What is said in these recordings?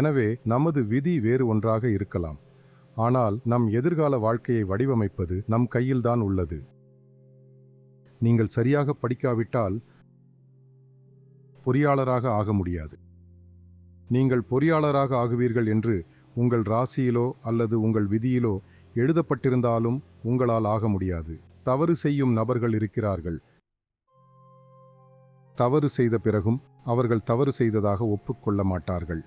எனவே நமது விதி வேறு ஒன்றாக இருக்கலாம். ஆனால் நம் எதிர்கால வாழ்க்கையை வடிவமைப்பது நம் கையில்தான் உள்ளது. நீங்கள் சரியாக படிக்காவிட்டால் பொறியாளராக ஆக முடியாது. நீங்கள் பொறியாளராக ஆகுவீர்கள் என்று உங்கள் ராசியிலோ அல்லது உங்கள் விதியிலோ எழுதப்பட்டிருந்தாலும் உங்களால் ஆக முடியாது. தவறு செய்யும் நபர்கள் இருக்கிறார்கள். தவறு செய்த பிறகும் அவர்கள் தவறு செய்ததாக ஒப்புக்கொள்ள மாட்டார்கள்.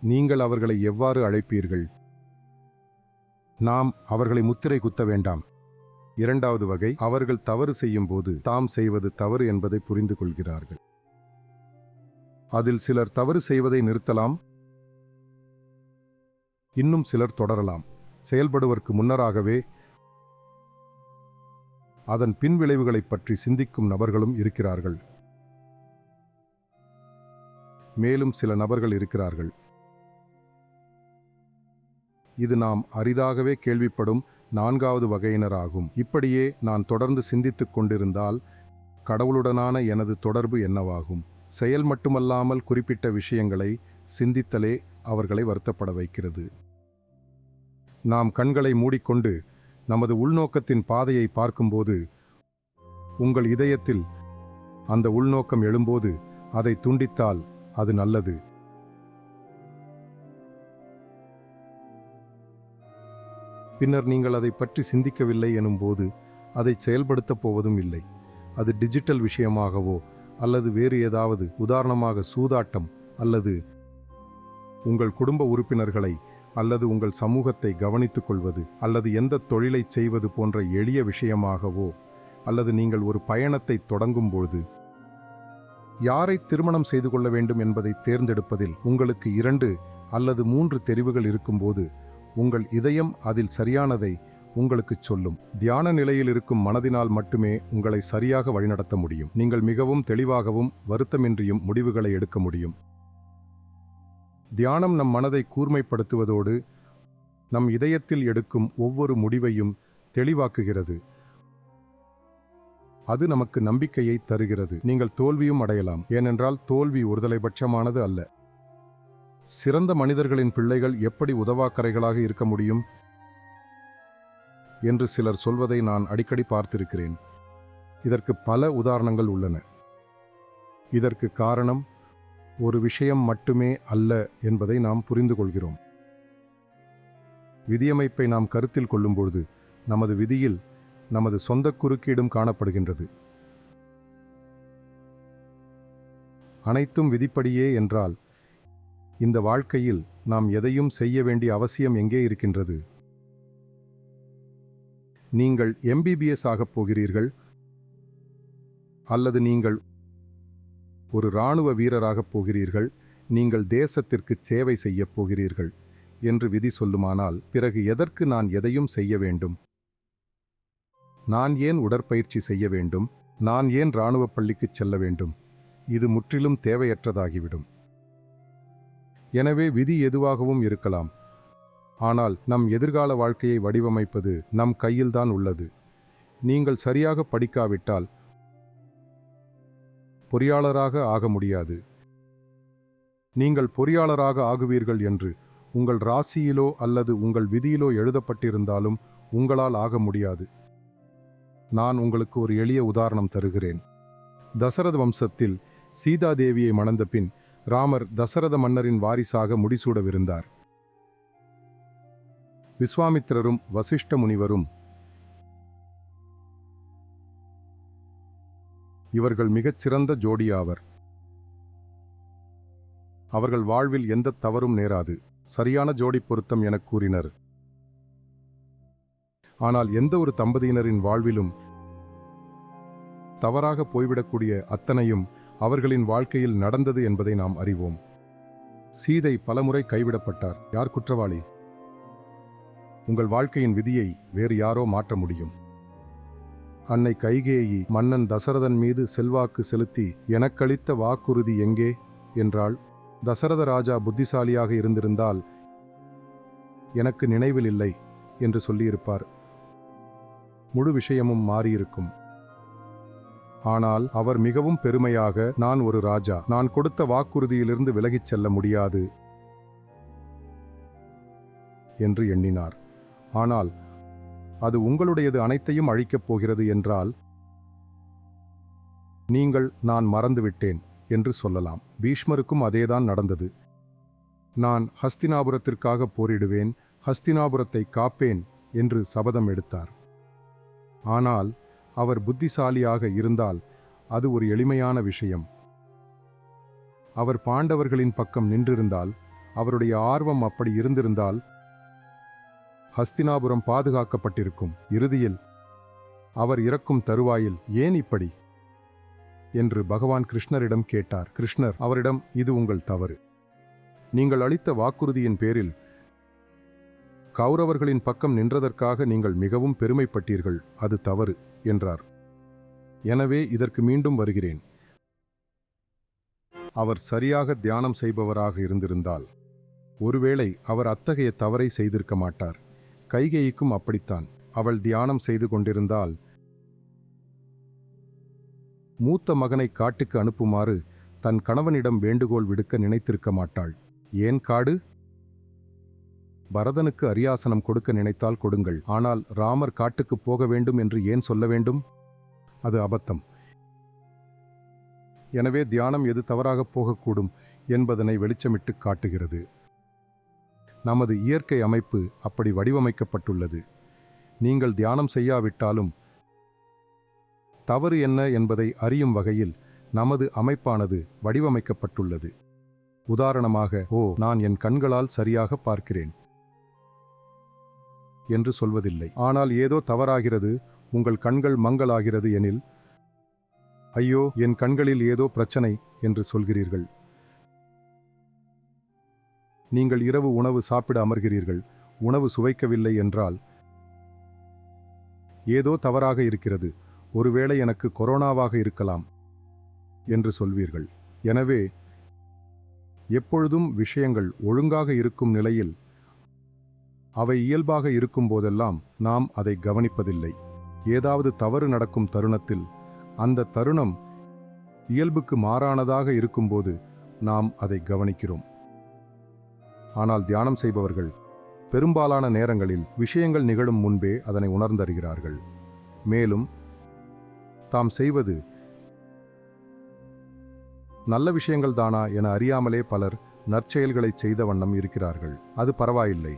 நீங்கள் அவர்களை எவ்வாறு அழைப்பீர்கள்? நாம் அவர்களை முத்திரை குத்த வேண்டாம். இரண்டாவது வகை அவர்கள் தவறு செய்யும் போது தாம் செய்வது தவறு என்பதை புரிந்து கொள்கிறார்கள் அதில் சிலர் தவறு செய்வதை நிறுத்தலாம். இன்னும் சிலர் தொடரலாம். செயல்படுவதற்கு முன்னராகவே அதன் பின்விளைவுகளைப் பற்றி சிந்திக்கும் நபர்களும் இருக்கிறார்கள். மேலும் சில நபர்கள் இருக்கிறார்கள். இது நாம் அரிதாகவே கேள்விப்படும் நான்காவது வகையினராகும். இப்படியே நான் தொடர்ந்து சிந்தித்துக் கொண்டிருந்தால் கடவுளுடனான எனது தொடர்பு என்னவாகும்? செயல் மட்டுமல்லாமல் குறிப்பிட்ட விஷயங்களை சிந்தித்தலே அவர்களை வருத்தப்பட வைக்கிறது. நாம் கண்களை மூடிக்கொண்டு நமது உள்நோக்கத்தின் பாதையை பார்க்கும்போது உங்கள் இதயத்தில் அந்த உள்நோக்கம் எழும்போது அதை துண்டித்தால் அது நல்லது. பின்னர் நீங்கள் அதை பற்றி சிந்திக்கவில்லை எனும்போது அதை செயல்படுத்தப் போவதும் இல்லை. அது டிஜிட்டல் விஷயமாகவோ அல்லது வேறு ஏதாவது உதாரணமாக சூதாட்டம் அல்லது உங்கள் குடும்ப உறுப்பினர்களை அல்லது உங்கள் சமூகத்தை கவனித்துக் கொள்வது அல்லது எந்த தொழிலை செய்வது போன்ற எளிய விஷயமாகவோ அல்லது நீங்கள் ஒரு பயணத்தை தொடங்கும் பொழுது யாரை திருமணம் செய்து கொள்ள வேண்டும் என்பதை தேர்ந்தெடுப்பதில் உங்களுக்கு இரண்டு அல்லது மூன்று தெரிவுகள் இருக்கும்போது உங்கள் இதயம் அதில் சரியானதை உங்களுக்கு சொல்லும். தியான நிலையில் இருக்கும் மனதினால் மட்டுமே உங்களை சரியாக வழிநடத்த முடியும். நீங்கள் மிகவும் தெளிவாகவும் வருத்தமின்றியும் முடிவுகளை எடுக்க முடியும். தியானம் நம் மனதை கூர்மைப்படுத்துவதோடு நம் இதயத்தில் எடுக்கும் ஒவ்வொரு முடிவையும் தெளிவாக்குகிறது. அது நமக்கு நம்பிக்கையை தருகிறது. நீங்கள் தோல்வியும் அடையலாம். ஏனென்றால் தோல்வி ஒருதலைபட்சமானது அல்ல. சிறந்த மனிதர்களின் பிள்ளைகள் எப்படி உதவாக்கரைகளாக இருக்க முடியும்? என்று சிலர் சொல்வதை நான் அடிக்கடி பார்த்திருக்கிறேன். இதற்கு பல உதாரணங்கள் உள்ளன. இதற்கு காரணம் ஒரு விஷயம் மட்டுமே அல்ல என்பதை நாம் புரிந்து கொள்கிறோம். விதியமைப்பை நாம் கருத்தில் கொள்ளும்பொழுது நமது விதியில் நமது சொந்த குறுக்கீடும் காணப்படுகின்றது. அனைத்தும் விதிப்படியே என்றால் இந்த வாழ்க்கையில் நாம் எதையும் செய்ய வேண்டிய அவசியம் எங்கே இருக்கின்றது? நீங்கள் எம்பிபிஎஸ் ஆகப் போகிறீர்கள். அல்லது நீங்கள் ஒரு இராணுவ வீரராகப் போகிறீர்கள். நீங்கள் தேசத்திற்கு சேவை செய்யப் போகிறீர்கள் என்று விதி சொல்லுமானால் பிறகு எதற்கு நான் எதையும் செய்ய வேண்டும்? நான் ஏன் உடற்பயிற்சி செய்ய வேண்டும்? நான் ஏன் இராணுவ பள்ளிக்குச் செல்ல வேண்டும்? இது முற்றிலும் தேவையற்றதாகிவிடும். எனவே விதி எதுவாகவும் இருக்கலாம். ஆனால் நம் எதிர்கால வாழ்க்கையை வடிவமைப்பது நம் கையில்தான் உள்ளது. நீங்கள் சரியாக படிக்காவிட்டால் பொறியாளராக ஆக முடியாது. நீங்கள் பொறியாளராக ஆகுவீர்கள் என்று உங்கள் ராசியிலோ அல்லது உங்கள் விதியிலோ எழுதப்பட்டிருந்தாலும் உங்களால் ஆக முடியாது. நான் உங்களுக்கு ஒரு எளிய உதாரணம் தருகிறேன். தசரத வம்சத்தில் சீதாதேவியை மணந்த பின் ராமர் தசரத மன்னரின் வாரிசாக முடிசூடவிருந்தார். விஸ்வாமித்திரரும் வசிஷ்ட முனிவரும் இவர்கள் மிகச்சிறந்த ஜோடியாவர். அவர்கள் வாழ்வில் எந்த தவறும் நேராது. சரியான ஜோடி பொருத்தம் எனக் கூறினர். ஆனால் எந்த ஒரு தம்பதியினரின் வாழ்விலும் தவறாக போய்விடக்கூடிய அத்தனையும் அவர்களின் வாழ்க்கையில் நடந்தது என்பதை நாம் அறிவோம். சீதை பலமுறை கைவிடப்பட்டார். யார் குற்றவாளி? உங்கள் வாழ்க்கையின் விதியை வேறு யாரோ மாற்ற முடியும். அன்னை கைகேயி மன்னன் தசரதன் மீது செல்வாக்கு செலுத்தி எனக்களித்த வாக்குறுதி எங்கே? என்றால் தசரத ராஜா புத்திசாலியாக இருந்திருந்தால் எனக்கு நினைவில் இல்லை என்று சொல்லியிருப்பார். முழு விஷயமும் மாறியிருக்கும். ஆனால் அவர் மிகவும் பெருமையாக நான் ஒரு ராஜா. நான் கொடுத்த வாக்குறுதியிலிருந்து விலகிச் செல்ல முடியாது என்று எண்ணினார். ஆனால் அது உங்களுடையது அனைத்தையும் அழிக்கப் போகிறது என்றால் நீங்கள் நான் மறந்துவிட்டேன் என்று சொல்லலாம். பீஷ்மருக்கும் அதேதான் நடந்தது. நான் ஹஸ்தினாபுரத்திற்காக போரிடுவேன் ஹஸ்தினாபுரத்தை காப்பேன் என்று சபதம் எடுத்தார். ஆனால் அவர் புத்திசாலியாக இருந்தால் அது ஒரு எளிமையான விஷயம். அவர் பாண்டவர்களின் பக்கம் நின்றிருந்தால் அவருடைய ஆர்வம் அப்படி இருந்திருந்தால் ஹஸ்தினாபுரம் பாதுகாக்கப்பட்டிருக்கும். இறுதியில் அவர் இறக்கும் தருவாயில் ஏன் இப்படி? என்று பகவான் கிருஷ்ணரிடம் கேட்டார். கிருஷ்ணர் அவரிடம் இது உங்கள் தவறு. நீங்கள் அளித்த வாக்குறுதியின் பேரில் கௌரவர்களின் பக்கம் நின்றதற்காக நீங்கள் மிகவும் பெருமைப்பட்டீர்கள். அது தவறு. என்றார். எனவே இதற்கு மீண்டும் வருகிறேன். அவர் சரியாக தியானம் செய்பவராக இருந்திருந்தால் ஒருவேளை அவர் அத்தகைய தவறை செய்திருக்க மாட்டார். கைகேயிக்கும் அப்படித்தான். அவள் தியானம் செய்து கொண்டிருந்தால் மூத்த மகனை காட்டுக்கு அனுப்புமாறு தன் கணவனிடம் வேண்டுகோள் விடுக்க நினைத்திருக்க மாட்டாள். ஏன் காடு? பரதனுக்கு அரியாசனம் கொடுக்க நினைத்தால் கொடுங்கள். ஆனால் ராமர் காட்டுக்கு போக வேண்டும் என்று ஏன் சொல்ல வேண்டும்? அது அபத்தம். எனவே தியானம் எது தவறாகப் போகக்கூடும் என்பதனை வெளிச்சமிட்டு காட்டுகிறது. நமது இயற்கை அமைப்பு அப்படி வடிவமைக்கப்பட்டுள்ளது. நீங்கள் தியானம் செய்யாவிட்டாலும் தவறு என்ன என்பதை அறியும் வகையில் நமது அமைப்பானது வடிவமைக்கப்பட்டுள்ளது. உதாரணமாக ஓ நான் என் கண்களால் சரியாக பார்க்கிறேன். என்று சொல்வதில்லை. ஆனால் ஏதோ தவறாகிறது உங்கள் கண்கள் மங்கலாகிறது எனில் ஐயோ என் கண்களில் ஏதோ பிரச்சனை என்று சொல்கிறீர்கள். நீங்கள் இரவு உணவு சாப்பிட அமர்கிறீர்கள். உணவு சுவைக்கவில்லை என்றால் ஏதோ தவறாக இருக்கிறது. ஒருவேளை எனக்கு கொரோனாவாக இருக்கலாம் என்று சொல்வீர்கள். எனவே எப்பொழுதும் விஷயங்கள் ஒழுங்காக இருக்கும் நிலையில் அவை இயல்பாக இருக்கும் போதெல்லாம் நாம் அதை கவனிப்பதில்லை. ஏதாவது தவறு நடக்கும் தருணத்தில் அந்த தருணம் இயல்புக்கு மாறானதாக இருக்கும்போது நாம் அதை கவனிக்கிறோம். ஆனால் தியானம் செய்பவர்கள் பெரும்பாலான நேரங்களில் விஷயங்கள் நிகழும் முன்பே அதனை உணர்ந்தறிகிறார்கள். மேலும் தாம் செய்வது நல்ல விஷயங்கள் தானா என அறியாமலே பலர் நற்செயல்களை செய்த வண்ணம் இருக்கிறார்கள். அது பரவாயில்லை.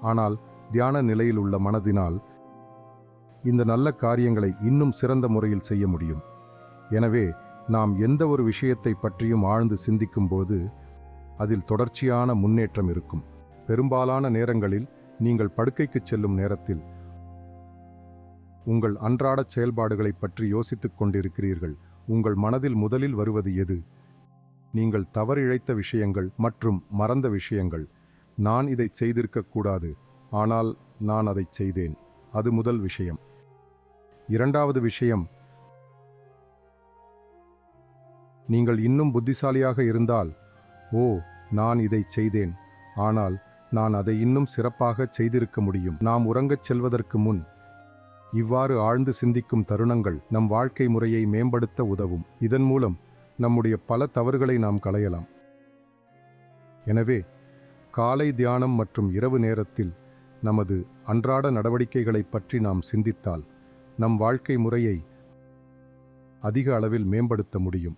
ஆனால் தியான நிலையில் உள்ள மனதினால் இந்த நல்ல காரியங்களை இன்னும் சிறந்த முறையில் செய்ய முடியும். எனவே நாம் எந்த ஒரு விஷயத்தை பற்றியும் ஆழ்ந்து சிந்திக்கும்போது அதில் தொடர்ச்சியான முன்னேற்றம் இருக்கும். பெரும்பாலான நேரங்களில் நீங்கள் படுக்கைக்கு செல்லும் நேரத்தில் உங்கள் அன்றாட செயல்பாடுகளைப் பற்றி யோசித்துக் கொண்டிருக்கிறீர்கள். உங்கள் மனதில் முதலில் வருவது எது? நீங்கள் தவறிழைத்த விஷயங்கள் மற்றும் மறந்த விஷயங்கள். நான் இதைச் செய்திருக்கக்கூடாது. ஆனால் நான் அதைச் செய்தேன். அது முதல் விஷயம். இரண்டாவது விஷயம் நீங்கள் இன்னும் புத்திசாலியாக இருந்தால் ஓ நான் இதைச் செய்தேன். ஆனால் நான் அதை இன்னும் சிறப்பாக செய்திருக்க முடியும். நாம் உறங்கச் செல்வதற்கு முன் இவ்வாறு ஆழ்ந்து சிந்திக்கும் தருணங்கள் நம் வாழ்க்கை முறையை மேம்படுத்த உதவும். இதன் மூலம் நம்முடைய பல தவறுகளை நாம் களையலாம். எனவே காலை தியானம் மற்றும் இரவு நேரத்தில் நமது அன்றாட நடவடிக்கைகளைப் பற்றி நாம் சிந்தித்தால் நம் வாழ்க்கை முறையை அதிக அளவில் மேம்படுத்த முடியும்.